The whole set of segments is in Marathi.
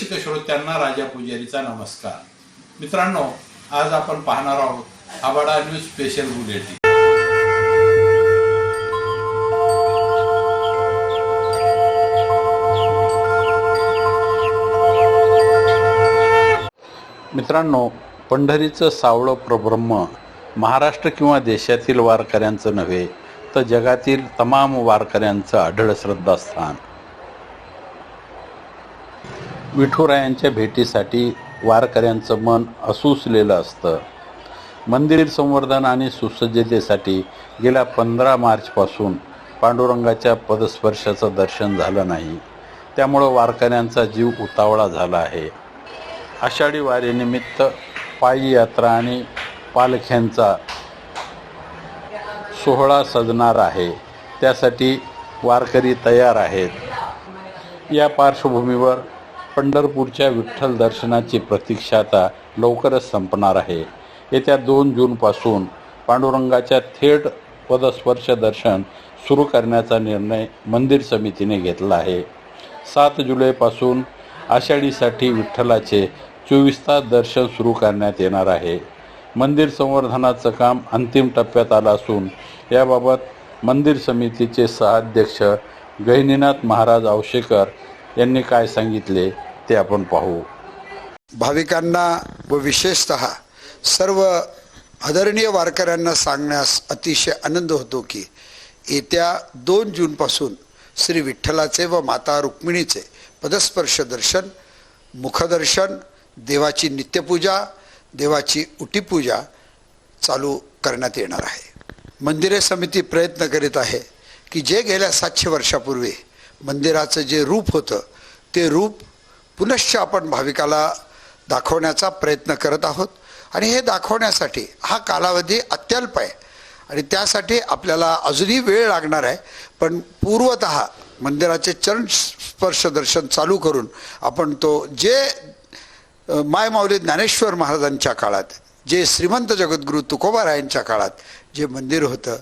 रसिक श्रोत्यांना राजा पुजारीचा नमस्कार. मित्रांनो आज आपण पाहणार आहोत आबाडा न्यूज स्पेशल बुलेटिन मित्रांनो पंढरीचं सावळं प्रब्रह्म महाराष्ट्र किंवा देशातील वारकऱ्यांचं नव्हे तर जगातील तमाम वारकऱ्यांचं आढळ श्रद्धास्थान. विठुरायांच्या भेटीसाठी वारकऱ्यांचं मन असूसलेलं असतं. मंदिर संवर्धन आणि सुसज्जतेसाठी गेल्या पंधरा मार्चपासून पांडुरंगाच्या पदस्पर्शाचं दर्शन झालं नाही. त्यामुळं वारकऱ्यांचा जीव उतावळा झाला आहे. आषाढी वारीनिमित्त पायी यात्रा आणि पालख्यांचा सोहळा सजणार आहे. त्यासाठी वारकरी तयार आहेत. या पार्श्वभूमीवर पंढरपूरच्या विठ्ठल दर्शनाची प्रतीक्षा आता लवकरच संपणार आहे. येत्या दोन जूनपासून पांडुरंगाच्या थेट पदस्पर्श दर्शन सुरू करण्याचा निर्णय मंदिर समितीने घेतला आहे. सात जुलैपासून आषाढीसाठी विठ्ठलाचे चोवीस तास दर्शन सुरू करण्यात येणार आहे. मंदिर संवर्धनाचं काम अंतिम टप्प्यात आलं असून याबाबत मंदिर समितीचे सहाध्यक्ष गहिनीनाथ महाराज आवशेकर यांनी काय सांगितले ते आपण पाहू. भाविकांना व विशेषत सर्व आदरणीय वारकऱ्यांना सांगण्यास अतिशय आनंद होतो की येत्या दोन जूनपासून श्री विठ्ठलाचे व माता रुक्मिणीचे पदस्पर्श दर्शन मुखदर्शन देवाची नित्यपूजा देवाची उटीपूजा चालू करण्यात येणार आहे. मंदिरे समिती प्रयत्न करीत आहे की जे गेल्या सातशे वर्षापूर्वी मंदिराचं जे रूप होतं ते रूप पुनश्च आपण भाविकाला दाखवण्याचा प्रयत्न करत आहोत. आणि हे दाखवण्यासाठी हा कालावधी अत्यल्प आहे. आणि त्यासाठी आपल्याला अजूनही वेळ लागणार आहे. पण पूर्वत मंदिराचे चरण स्पर्श दर्शन चालू करून आपण तो जे मायमाऊली ज्ञानेश्वर महाराजांच्या काळात जे श्रीमंत जगद्गुरू तुकोबारायांच्या काळात जे मंदिर होतं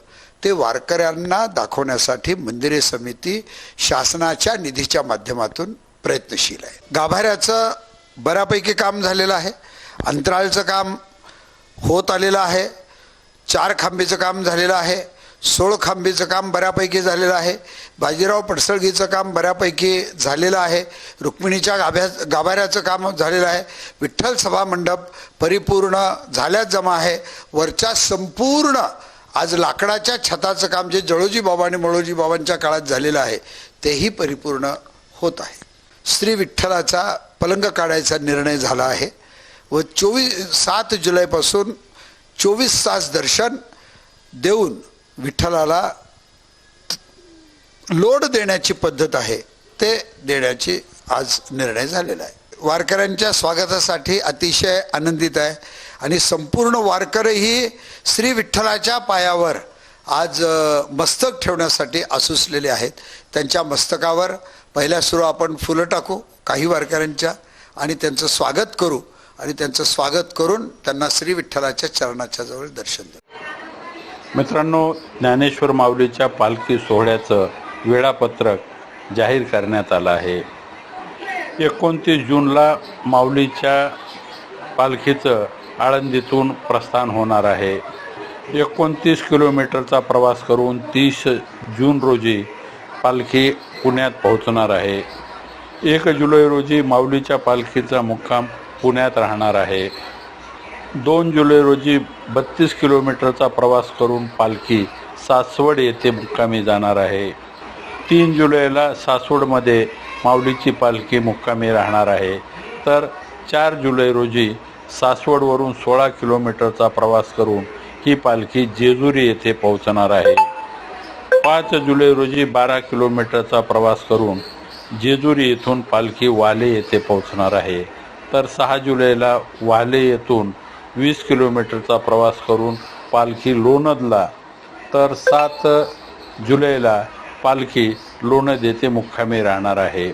ते वारकऱ्यांना दाखवण्यासाठी मंदिरे समिती शासनाच्या निधीच्या माध्यमातून प्रयत्नशील आहे. गाभाऱ्याचं बऱ्यापैकी काम झालेलं आहे. अंतराळचं काम होत आलेलं आहे. चार खांबीचं काम झालेलं आहे. सोळ खांबीचं काम बऱ्यापैकी झालेलं आहे. बाजीराव पडसळगीचं काम बऱ्यापैकी झालेलं आहे. रुक्मिणीच्या गाभ्या गाभाऱ्याचं काम झालेलं आहे. विठ्ठल सभा मंडप परिपूर्ण झाल्यात जमा आहे. वरच्या संपूर्ण आज लाकडाच्या छताचं काम जे जळोजी बाबा आणि मळोजी बाबांच्या काळात झालेलं आहे तेही परिपूर्ण होत आहे. श्री विठ्ठलाचा पलंग काढायचा निर्णय झाला आहे व चोवीस सात जुलैपासून चोवीस तास दर्शन देऊन विठ्ठलाला लोड देण्याची पद्धत आहे ते देण्याची आज निर्णय झालेला आहे. वारकऱ्यांच्या स्वागतासाठी अतिशय आनंदित आहे. आणि संपूर्ण वारकरीही श्री विठ्ठलाच्या पायावर आज मस्तक ठेवण्यासाठी आसुसलेले आहेत. त्यांच्या मस्तकावर पहिल्या सुरू आपण फुलं टाकू काही वारकऱ्यांच्या आणि त्यांचं स्वागत करू. आणि त्यांचं स्वागत करून त्यांना श्री विठ्ठलाच्या चरणाच्या जवळ दर्शन देऊ. मित्रांनो ज्ञानेश्वर माऊलीच्या पालखी सोहळ्याचं वेळापत्रक जाहीर करण्यात आलं आहे. एकोणतीस जूनला माऊलीच्या पालखीचं आळंदीतून प्रस्थान होणार आहे. एकोणतीस किलोमीटरचा प्रवास करून तीस जून रोजी पालखी पुण्यात पोहोचणार आहे. एक जुलै रोजी माऊलीच्या पालखीचा मुक्काम पुण्यात राहणार आहे. दोन जुलै रोजी बत्तीस किलोमीटरचा प्रवास करून पालखी सासवड येथे मुक्कामी जाणार आहे. तीन जुलैला सासवडमध्ये माऊलीची पालखी मुक्कामी राहणार आहे. तर चार जुलै रोजी सासवडवरून सोळा किलोमीटरचा प्रवास करून ही पालखी जेजुरी येथे पोहोचणार आहे. पाच जुलै रोजी बारा किलोमीटरचा प्रवास करून जेजुरी येथून पालखी वाले येथे पोहोचणार आहे. तर सहा जुलैला वाले येथून वीस किलोमीटरचा प्रवास करून पालखी लोणदला. तर सात जुलैला पालखी लोणद येथे मुक्कामी राहणार आहे.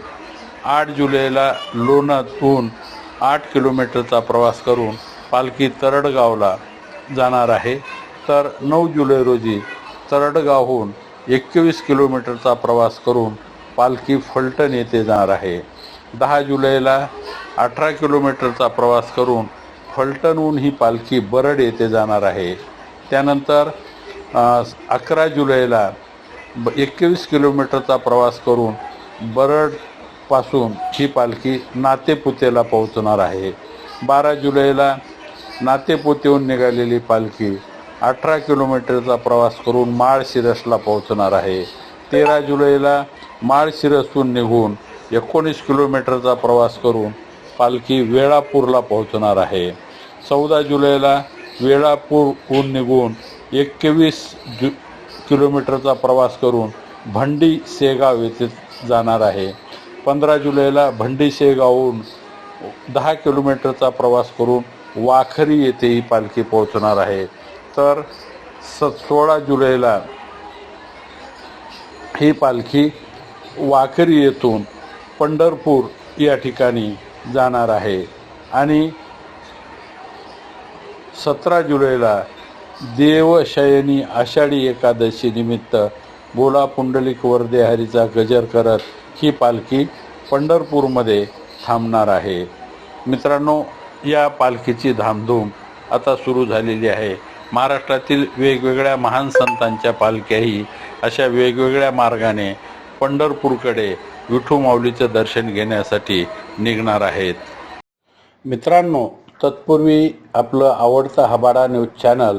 आठ जुलैला लोणदहून आठ किलोमीटरचा प्रवास करून पालखी तरडगावला जाणार आहे. तर नऊ जुलै रोजी तरडगावहून एकवीस किलोमीटरचा प्रवास करून पालखी फलटण येथे जाणार आहे. दहा जुलैला अठरा किलोमीटरचा प्रवास करून फलटणहून ही पालखी बरड येथे जाणार आहे. त्यानंतर अकरा जुलैला ब एकवीस किलोमीटरचा प्रवास करून बरडपासून ही पालखी नातेपुतेला पोहोचणार आहे. बारा जुलैला नातेपुतेहून निघालेली पालखी अठरा किलोमीटरचा प्रवास करून माळशिरसला पोहोचणार आहे. तेरा जुलैला माळशिरसहून निघून एकोणीस किलोमीटरचा प्रवास करून पालखी वेळापूरला पोहोचणार आहे. चौदा जुलैला वेळापूरहून निघून एकवीस जु किलोमीटरचा प्रवास करून भंडी शेगाव येथे जाणार आहे. पंधरा जुलैला भंडी शेगावहून दहा किलोमीटरचा प्रवास करून वाखरी येथे ही पालखी पोहोचणार आहे. तर स सोळा जुलैला ही पालखी वाखरी येथून पंढरपूर या ठिकाणी जाणार आहे. आणि सतरा जुलैला देवशयनी आषाढी एकादशी निमित्त बोला पुंडलिक वर्दे हरीचा गजर करत ही पालखी पंढरपूरमध्ये थांबणार आहे. मित्रांनो या पालखीची धामधूम आता सुरू झालेली आहे. महाराष्ट्रातील वेगवेगळ्या महान संतांच्या पालख्याही अशा वेगवेगळ्या मार्गाने पंढरपूरकडे विठू माऊलीचं दर्शन घेण्यासाठी निघणार आहेत. मित्रांनो तत्पूर्वी आपलं आवडतं हबाडा न्यूज चॅनल